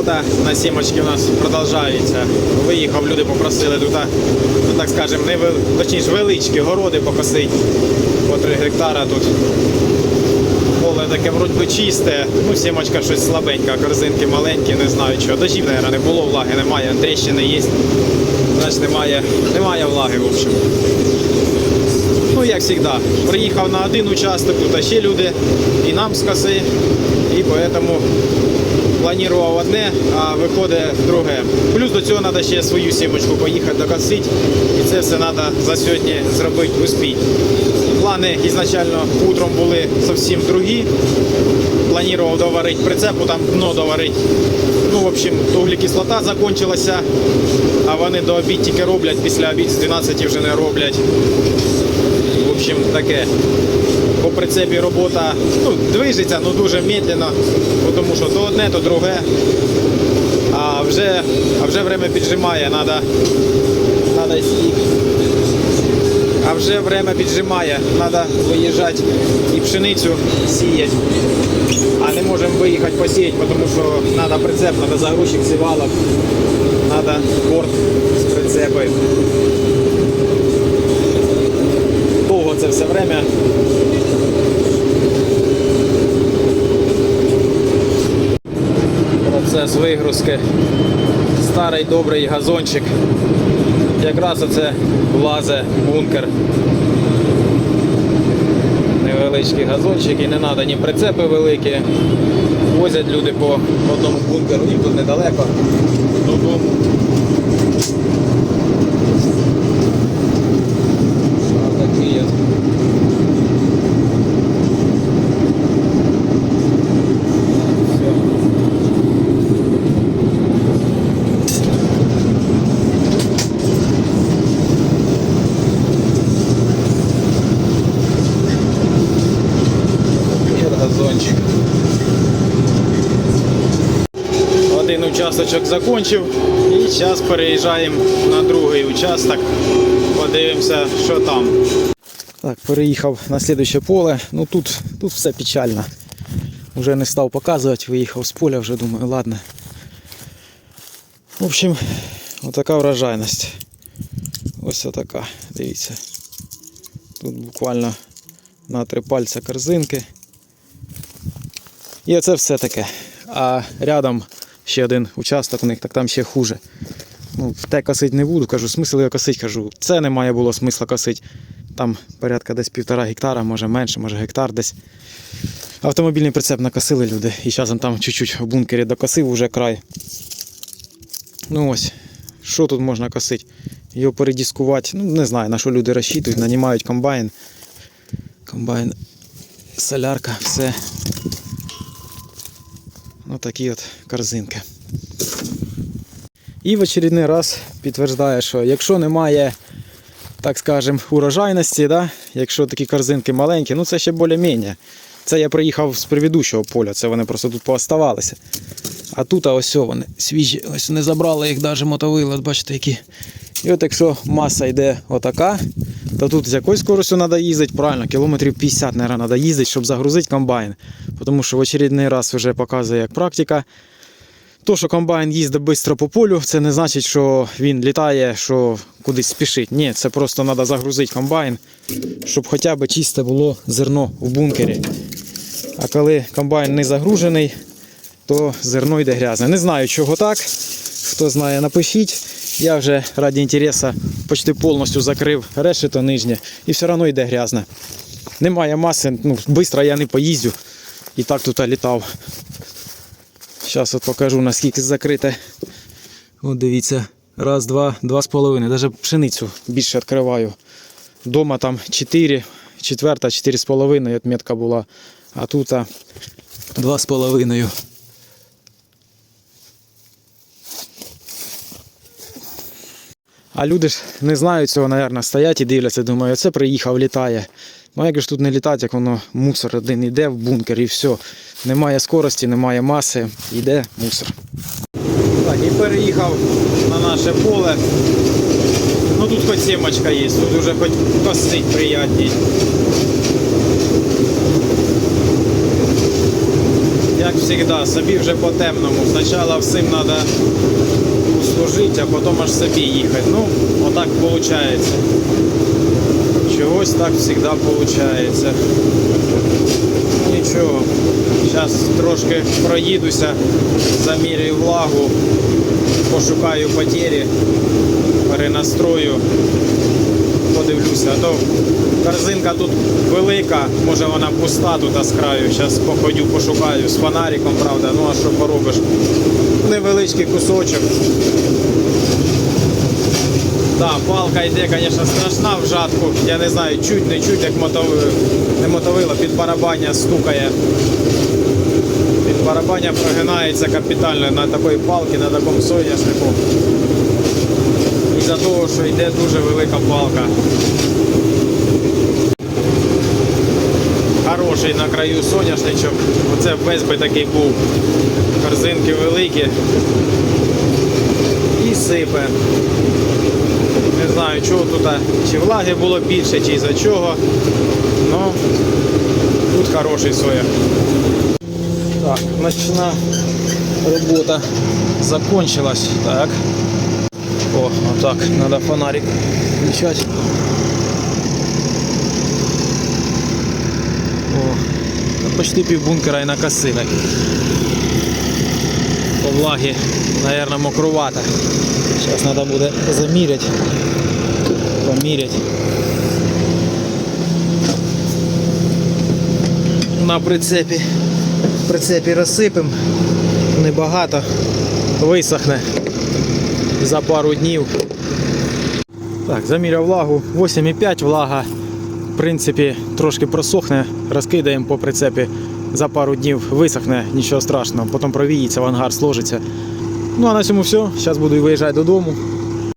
робота на сімочки у нас продовжується. Виїхав, люди попросили тут, ну так скажемо, не точніше величкі городи покосити. По 3 гектара тут. Поле таке вроді би чисте, ну сімочка щось слабенька, корзинки маленькі, не знаю чого. Дождів, мабуть, не було, влаги немає, тріщини є. Значить немає, немає влаги, в общем. Ну, як завжди, приїхав на один участок, тут ще люди, і нам з коси, і поэтому планував одне, а виходить друге. Плюс до цього треба ще свою сімочку поїхати докосити, і це все треба за сьогодні зробити успіть. Плани ізначально утром були зовсім другі. Планував доварити прицепу, там дно доварити. Ну, в общем, углекислота закончилася, а вони до обід тільки роблять, після обід з 12 вже не роблять. Общем, таке. По прицепі робота ну, движеться, ну дуже медленно, тому що то одне, то друге. А вже, а вже время піджимає, треба надо. А вже время піджимає, треба виїжджати і пшеницю сіяти. А не можемо виїхати посіяти, тому що треба прицеп, треба загрузчик сівалок, треба борт з прицепою. довго це все время. Процес вигрузки. Старий добрий газончик. Якраз оце влазе бункер. Невеличкий газончик і не треба ні прицепи великі. Возять люди по одному бункеру, їм тут недалеко додому. А такий от. Все. І газончик. Один участочок закончив і зараз переїжджаємо на другий участок. Подивимося, що там. Так, переїхав на слідуюче поле. Ну тут, тут все печально. Уже не став показувати, виїхав з поля, вже думаю, ладно. В общем, отака врожайність. Ось отака, дивіться. Тут буквально на три пальця корзинки. І оце все таке. А рядом ще один участок у них, так там ще хуже. Ну, те косити не буду, кажу, смисл його косити, кажу, це не має було смисла косити. Там порядка десь півтора гектара, може менше, може гектар десь. Автомобільний прицеп накосили люди. І зараз там чуть-чуть в бункері докосив уже край. Ну ось, що тут можна косити? Його передіскувати. Ну, не знаю, на що люди розчитують, нанімають комбайн. Комбайн, солярка, все. Отакі от корзинки. І в очередний раз підтверждає, що якщо немає, так скажем, урожайності, да? якщо такі корзинки маленькі, ну це ще більш-менш. Це я приїхав з предыдущого поля, це вони просто тут пооставалися. А тут а ось вони свіжі, ось не забрали їх навіть мотовили, от бачите які. І от якщо маса йде отака, то тут з якою скоростю треба їздити, правильно, кілометрів 50, мабуть, треба їздити, щоб загрузити комбайн. Тому що в очередний раз вже показує як практика. То, що комбайн їздить швидко по полю, це не значить, що він літає, що кудись спішить. Ні, це просто треба загрузити комбайн, щоб хоча б чисте було зерно в бункері. А коли комбайн не загружений, то зерно йде грязне. Не знаю, чого так. Хто знає, напишіть. Я вже раді інтересу почти повністю закрив решето нижнє і все одно йде грязне. Немає маси, ну, швидко я не поїздю. І так тут літав. Зараз от покажу наскільки закрите. От дивіться. Раз, два, два з половиною. Навіть пшеницю більше відкриваю. Дома там 4, четверта, 4 з половиною отметка була. А тут два з половиною. А люди ж не знають цього, мабуть, стоять і дивляться, думаю, це приїхав, літає. Ну як ж тут не літати, як воно мусор один йде в бункер і все. Немає скорості, немає маси, йде мусор. Так, і переїхав на наше поле. Ну тут хоч сімочка є, тут вже хоч косить приятній. як завжди, собі вже по темному. Спочатку всім треба служити, а потім аж собі їхати. Ну, отак виходить. Чогось так завжди виходить. Нічого. Зараз трошки проїдуся, замірюю влагу, пошукаю потери, перенастрою, подивлюся. То корзинка тут велика, може вона пуста тут з краю. Зараз походю, пошукаю з фонариком, правда, ну а що поробиш? Невеличкий кусочок. Да, палка йде, звісно, страшна в жатку. Я не знаю, чуть не чуть, як мотовила, не мотовила, під барабання стукає. Під барабання прогинається капітально на такої палки, на такому соняшнику. Із-за того, що йде дуже велика палка. Хороший на краю соняшничок. Оце весь би такий був. Корзинки великі. І сипе. Не знаю, чого тут, чи влаги було більше, чи за чого. Ну, тут хороший соя. Так, ночна робота закончилась. Так. О, отак, треба фонарик включати. О, почти пів бункера і накосили. По влагі, мабуть, мокрувато. Зараз треба буде заміряти. Поміряти. На прицепі. В прицепі розсипемо. Небагато. Висохне за пару днів. Так, заміряв влагу. 8,5 влага. В принципі, трошки просохне, розкидаємо по прицепі. За пару днів висохне, нічого страшного. Потім провіється, в ангар сложиться. Ну а на цьому все. Зараз буду виїжджати додому.